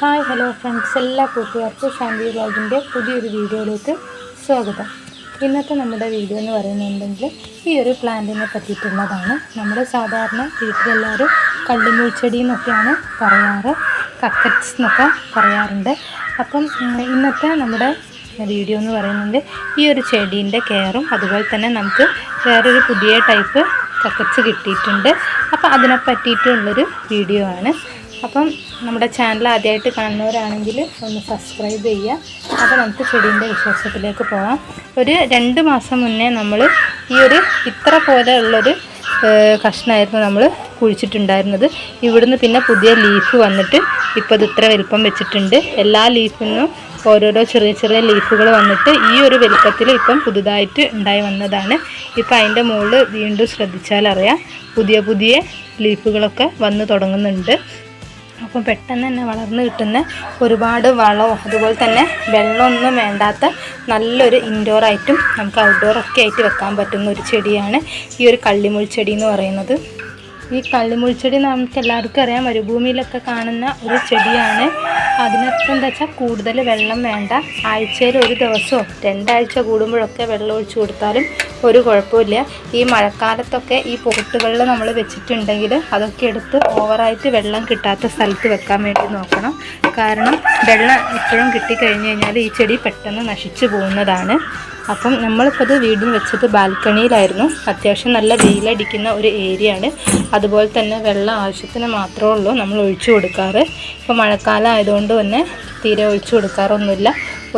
Hi hello friends എല്ലാ കൂട്ടുകാർക്കും family വ്ളോഗിന്റെ പുതിയൊരു വീഡിയോയിലേക്ക് സ്വാഗതം. ഇന്നത്തെ നമ്മുടെ വീഡിയോ എന്ന് പറയുന്നുണ്ടെങ്കിൽ ഈ ഒരു പ്ലാന്റിനെ പറ്റിയിട്ടുള്ളതാണ്. നമ്മൾ സാധാരണ വീട്ടിലെല്ലാവരും കള്ളിമൂച്ചെടി എന്നൊക്കെയാണ് പറയാറ് കക്കറ്റ്സ് എന്നൊക്കെ പറയാറുണ്ട്. അപ്പം ഇന്നത്തെ നമ്മുടെ വീഡിയോ എന്ന് പറയുന്നത് ഈ ഒരു ചെടീന്റെ കെയറും അതുപോലെ തന്നെ നമുക്ക് വേറൊരു പുതിയ ടൈപ്പ് കക്കറ്റ്സ് കിട്ടിയിട്ടുണ്ട്. അപ്പോൾ അതിനെ പറ്റിയിട്ടുള്ളൊരു വീഡിയോ ആണ്. അപ്പം നമ്മുടെ ചാനൽ ആദ്യമായിട്ട് കാണുന്നവരാണെങ്കിൽ ഒന്ന് സബ്സ്ക്രൈബ് ചെയ്യുക. അപ്പോൾ നമുക്ക് ചെടീന്റെ വിശേഷത്തിലേക്ക് പോകാം. ഒരു രണ്ട് മാസം മുന്നേ നമ്മൾ ഈ ഒരു ഇത്ര പോലെ ഉള്ളൊരു കഷ്ണമായിരുന്നു നമ്മൾ കുഴിച്ചിട്ടുണ്ടായിരുന്നത്. ഇവിടുന്ന് പിന്നെ പുതിയ ലീഫ് വന്നിട്ട് ഇപ്പോൾ ഇത് ഇത്ര വലിപ്പം വെച്ചിട്ടുണ്ട്. എല്ലാ ലീഫിൽ നിന്നും ഓരോരോ ചെറിയ ചെറിയ ലീഫുകൾ വന്നിട്ട് ഈ ഒരു വലിപ്പത്തിൽ ഇപ്പം പുതുതായിട്ട് ഉണ്ടായി വന്നതാണ്. ഇപ്പം അതിന്റെ മുകളിൽ വീണ്ടും ശ്രദ്ധിച്ചാൽ അറിയാം പുതിയ പുതിയ ലീഫുകളൊക്കെ വന്ന് തുടങ്ങുന്നുണ്ട്. അപ്പം പെട്ടെന്ന് തന്നെ വളർന്ന് കിട്ടുന്ന ഒരുപാട് വളവും അതുപോലെ തന്നെ വെള്ളമൊന്നും വേണ്ടാത്ത നല്ലൊരു ഇൻഡോർ ആയിട്ടും നമുക്ക് ഔട്ട്ഡോർ ഒക്കെ ആയിട്ട് വെക്കാൻ പറ്റുന്ന ഒരു ചെടിയാണ് ഈ ഒരു കള്ളിമുൾ ചെടി എന്ന് പറയുന്നത്. ഈ കള്ളിമുൾച്ചെടി നമുക്ക് എല്ലാവർക്കും അറിയാം. മരുഭൂമിയിലൊക്കെ കാണുന്ന ഒരു ചെടിയാണ്. അതിനർത്ഥം എന്താ വെച്ചാൽ കൂടുതൽ വെള്ളം വേണ്ട. ആഴ്ചയിൽ ഒരു ദിവസമോ രണ്ടാഴ്ച കൂടുമ്പോഴൊക്കെ വെള്ളം ഒഴിച്ചു കൊടുത്താലും ഒരു കുഴപ്പമില്ല ഈ മഴക്കാലത്തൊക്കെ ഈ പോട്ടുകളിൽ നമ്മൾ വെച്ചിട്ടുണ്ടെങ്കിൽ അതൊക്കെ എടുത്ത് ഓവറായിട്ട് വെള്ളം കിട്ടാത്ത സ്ഥലത്ത് വെക്കാൻ വേണ്ടി നോക്കണം. കാരണം വെള്ളം എപ്പോഴും കിട്ടിക്കഴിഞ്ഞ് കഴിഞ്ഞാൽ ഈ ചെടി പെട്ടെന്ന് നശിച്ചു പോകുന്നതാണ്. അപ്പം നമ്മളിപ്പോൾ ഇത് വീടിന് വെച്ചത് ബാൽക്കണിയിലായിരുന്നു. അത്യാവശ്യം നല്ല വെയിലടിക്കുന്ന ഒരു ഏരിയ ആണ്. അതുപോലെ തന്നെ വെള്ളം ആവശ്യത്തിന് മാത്രമേ ഉള്ളൂ നമ്മൾ ഒഴിച്ചു കൊടുക്കാറ്. ഇപ്പോൾ മഴക്കാലം ആയതുകൊണ്ട് തന്നെ തീരെ ഒഴിച്ചു കൊടുക്കാറൊന്നുമില്ല.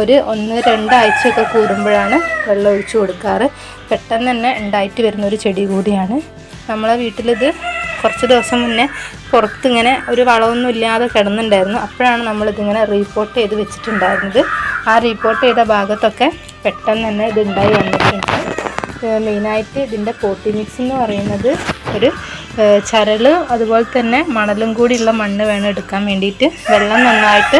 ഒരു ഒന്ന് രണ്ടാഴ്ചയൊക്കെ കൂടുമ്പോഴാണ് വെള്ളം ഒഴിച്ചു കൊടുക്കാറ്. പെട്ടെന്ന് തന്നെ ഉണ്ടായിട്ട് വരുന്ന ഒരു ചെടി കൂടിയാണ്. നമ്മളെ വീട്ടിലിത് കുറച്ച് ദിവസം മുന്നേ പുറത്തിങ്ങനെ ഒരു വളമൊന്നും ഇല്ലാതെ കിടന്നുണ്ടായിരുന്നു. അപ്പോഴാണ് നമ്മളിതിങ്ങനെ റീപ്പോർട്ട് ചെയ്ത് വെച്ചിട്ടുണ്ടായിരുന്നത്. ആ റീപ്പോർട്ട് ചെയ്ത ഭാഗത്തൊക്കെ പെട്ടെന്ന് തന്നെ ഇതുണ്ടായി വന്നിട്ടുണ്ട്. മെയിനായിട്ട് ഇതിന്റെ പോട്ടി മിക്സ് എന്ന് പറയുന്നത് ഒരു ചരൽ അതുപോലെ തന്നെ മണലും കൂടിയുള്ള മണ്ണ് വേണം എടുക്കാൻ വേണ്ടിയിട്ട്. വെള്ളം നന്നായിട്ട്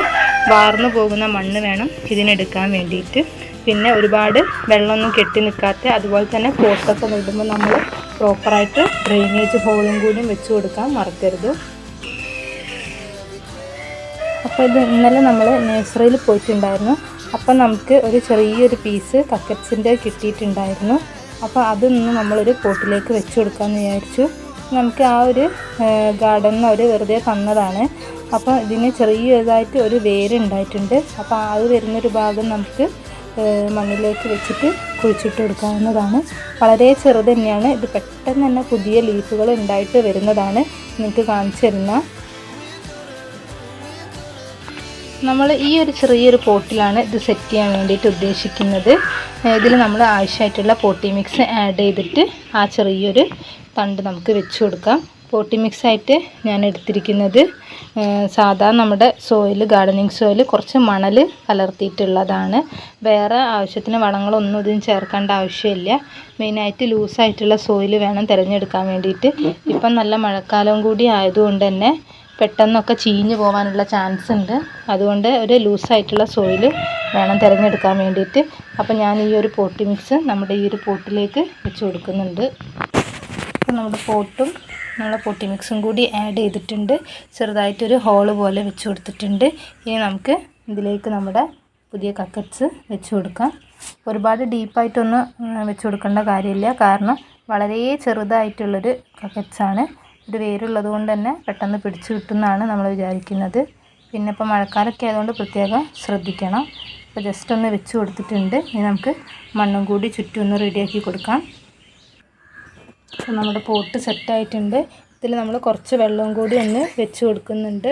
വാർന്നു പോകുന്ന മണ്ണ് വേണം ഇതിനെടുക്കാൻ വേണ്ടിയിട്ട്. പിന്നെ ഒരുപാട് വെള്ളമൊന്നും കെട്ടി നിൽക്കാത്ത അതുപോലെ തന്നെ പോട്ടൊക്കെ വിടുമ്പോൾ നമ്മൾ പ്രോപ്പറായിട്ട് ഡ്രെയിനേജ് ഹോളും കൂടിയും വെച്ച് കൊടുക്കാൻ മറക്കരുത്. അപ്പോൾ ഇത് ഇന്നലെ നമ്മൾ നേഴ്സറിയിൽ പോയിട്ടുണ്ടായിരുന്നു. അപ്പോൾ നമുക്ക് ഒരു ചെറിയൊരു പീസ് കക്കറ്റ്സിന്റെ കിട്ടിയിട്ടുണ്ടായിരുന്നു. അപ്പോൾ അതൊന്ന് നമ്മളൊരു പോട്ടിലേക്ക് വെച്ച് കൊടുക്കാമെന്ന് വിചാരിച്ചു. നമുക്ക് ആ ഒരു ഗാർഡനിൽ അവർ വെറുതെ തന്നതാണ്. അപ്പോൾ ഇതിന് ചെറിയതായിട്ട് ഒരു വേര് ഉണ്ടായിട്ടുണ്ട്. അപ്പോൾ അത് വരുന്നൊരു ഭാഗം നമുക്ക് മണ്ണിലേക്ക് വെച്ചിട്ട് കുഴിച്ചിട്ട് കൊടുക്കാവുന്നതാണ്. വളരെ ചെറുത് തന്നെയാണ്. ഇത് പെട്ടെന്ന് തന്നെ പുതിയ ലീഫുകൾ ഉണ്ടായിട്ട് വരുന്നതാണ്. നിങ്ങൾക്ക് കാണിച്ചു തരുന്ന. നമ്മൾ ഈ ഒരു ചെറിയൊരു പോട്ടിലാണ് ഇത് സെറ്റ് ചെയ്യാൻ വേണ്ടിയിട്ട് ഉദ്ദേശിക്കുന്നത്. ഇതിൽ നമ്മൾ ആവശ്യമായിട്ടുള്ള പോട്ടി മിക്സ് ആഡ് ചെയ്തിട്ട് ആ ചെറിയൊരു തണ്ട് നമുക്ക് വെച്ച് കൊടുക്കാം. പോട്ടി മിക്സ് ആയിട്ട് ഞാൻ എടുത്തിരിക്കുന്നത് സാധാ നമ്മുടെ സോയിൽ ഗാർഡനിങ് സോയിൽ കുറച്ച് മണൽ കലർത്തിയിട്ടുള്ളതാണ്. വേറെ ആവശ്യത്തിന് വളങ്ങളൊന്നും ഇതിന് ചേർക്കേണ്ട ആവശ്യമില്ല. മെയിനായിട്ട് ലൂസായിട്ടുള്ള സോയിൽ വേണം തിരഞ്ഞെടുക്കാൻ വേണ്ടിയിട്ട്. ഇപ്പം നല്ല മഴക്കാലം കൂടി ആയതുകൊണ്ട് തന്നെ പെട്ടെന്നൊക്കെ ചീഞ്ഞു പോകാനുള്ള ചാൻസ് ഉണ്ട്. അതുകൊണ്ട് ഒരു ലൂസായിട്ടുള്ള സോയിൽ വേണം തിരഞ്ഞെടുക്കാൻ വേണ്ടിയിട്ട്. അപ്പോൾ ഞാൻ ഈ ഒരു പോട്ടി മിക്സ് നമ്മുടെ ഈ ഒരു പോട്ടിലേക്ക് വെച്ച് കൊടുക്കുന്നുണ്ട്. അപ്പോൾ നമ്മുടെ പോട്ടും നമ്മളെ പൊട്ടി മിക്സും കൂടി ആഡ് ചെയ്തിട്ടുണ്ട്. ചെറുതായിട്ടൊരു ഹോൾ പോലെ വെച്ച് കൊടുത്തിട്ടുണ്ട്. ഇനി നമുക്ക് ഇതിലേക്ക് നമ്മുടെ പുതിയ കക്കറ്റ്സ് വെച്ച് കൊടുക്കാം. ഒരുപാട് ഡീപ്പായിട്ടൊന്നും വെച്ച് കൊടുക്കേണ്ട കാര്യമില്ല. കാരണം വളരെ ചെറുതായിട്ടുള്ളൊരു കക്കറ്റ്സാണ് ഇത് വേരുള്ളത് കൊണ്ട് തന്നെ പെട്ടെന്ന് പിടിച്ചു കിട്ടുമെന്നാണ് നമ്മൾ വിചാരിക്കുന്നത്. പിന്നെ ഇപ്പോൾ മഴക്കാലമൊക്കെ ആയതുകൊണ്ട് പ്രത്യേകം ശ്രദ്ധിക്കണം. അപ്പോൾ ജസ്റ്റ് ഒന്ന് വെച്ച് കൊടുത്തിട്ടുണ്ട്. ഇനി നമുക്ക് മണ്ണും കൂടി ചുറ്റും ഒന്ന് റെഡിയാക്കി കൊടുക്കാം. അപ്പോൾ നമ്മുടെ പോട്ട് സെറ്റായിട്ടുണ്ട്. ഇതിൽ നമ്മൾ കുറച്ച് വെള്ളവും കൂടി ഒന്ന് വെച്ച് കൊടുക്കുന്നുണ്ട്.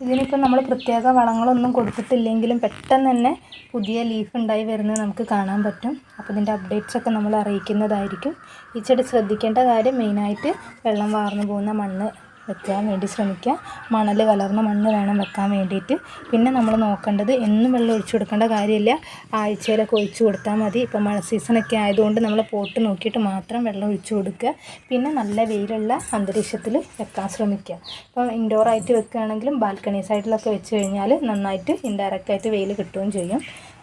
ഇതിനിപ്പോൾ നമ്മൾ പ്രത്യേക വളങ്ങളൊന്നും കൊടുത്തിട്ടില്ലെങ്കിലും പെട്ടെന്ന് തന്നെ പുതിയ ലീഫ് ഉണ്ടായി വരുന്നത് നമുക്ക് കാണാൻ പറ്റും. അപ്പോൾ ഇതിന്റെ അപ്ഡേറ്റ്സ് ഒക്കെ നമ്മൾ അറിയിക്കുന്നതായിരിക്കും. ഈ ചെടി ശ്രദ്ധിക്കേണ്ട കാര്യം മെയിനായിട്ട് വെള്ളം വാർന്നു പോകുന്ന മണ്ണ് വെക്കാൻ വേണ്ടി ശ്രമിക്കുക. മണൽ കലർന്ന മണ്ണ് വേണം വെക്കാൻ വേണ്ടിയിട്ട്. പിന്നെ നമ്മൾ നോക്കേണ്ടത് എന്നും വെള്ളം ഒഴിച്ചു കൊടുക്കേണ്ട കാര്യമില്ല. ആഴ്ചയിലൊക്കെ ഒഴിച്ചു കൊടുത്താൽ മതി. ഇപ്പോൾ മഴ സീസണൊക്കെ ആയതുകൊണ്ട് നമ്മൾ പോട്ട് നോക്കിയിട്ട് മാത്രം വെള്ളം ഒഴിച്ചു കൊടുക്കുക. പിന്നെ നല്ല വെയിലുള്ള അന്തരീക്ഷത്തിൽ വെക്കാൻ ശ്രമിക്കുക. ഇപ്പോൾ ഇൻഡോർ ആയിട്ട് വെക്കുകയാണെങ്കിലും ബാൽക്കണി സൈഡിലൊക്കെ വെച്ച് കഴിഞ്ഞാൽ നന്നായിട്ട് ഇൻഡയറക്റ്റ് ആയിട്ട് വെയിൽ കിട്ടുകയും ചെയ്യും.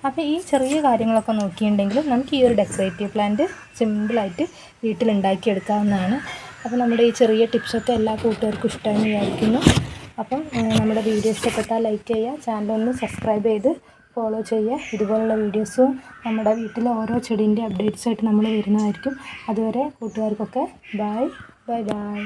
അപ്പോൾ ഈ ചെറിയ കാര്യങ്ങളൊക്കെ നോക്കിയിട്ടുണ്ടെങ്കിൽ നമുക്ക് ഈ ഒരു ഡെക്കറേറ്റീവ് പ്ലാന്റ് സിമ്പിളായിട്ട് വീട്ടിലുണ്ടാക്കിയെടുക്കാവുന്നതാണ് അപ്പോൾ നമ്മുടെ ഈ ചെറിയ ടിപ്സൊക്കെ എല്ലാ കൂട്ടുകാർക്കും ഇഷ്ടമെന്ന് വിചാരിക്കുന്നു. അപ്പം നമ്മുടെ വീഡിയോ ഇഷ്ടപ്പെട്ടാൽ ലൈക്ക് ചെയ്യുക ചാനലൊന്ന് സബ്സ്ക്രൈബ് ചെയ്ത് ഫോളോ ചെയ്യുക. ഇതുപോലുള്ള വീഡിയോസും നമ്മുടെ വീട്ടിലെ ഓരോ ചെടീന്റെ അപ്ഡേറ്റ്സ് ആയിട്ട് നമ്മൾ വരുന്നതായിരിക്കും. അതുവരെ കൂട്ടുകാർക്കൊക്കെ ബായ് ബൈ ബായ്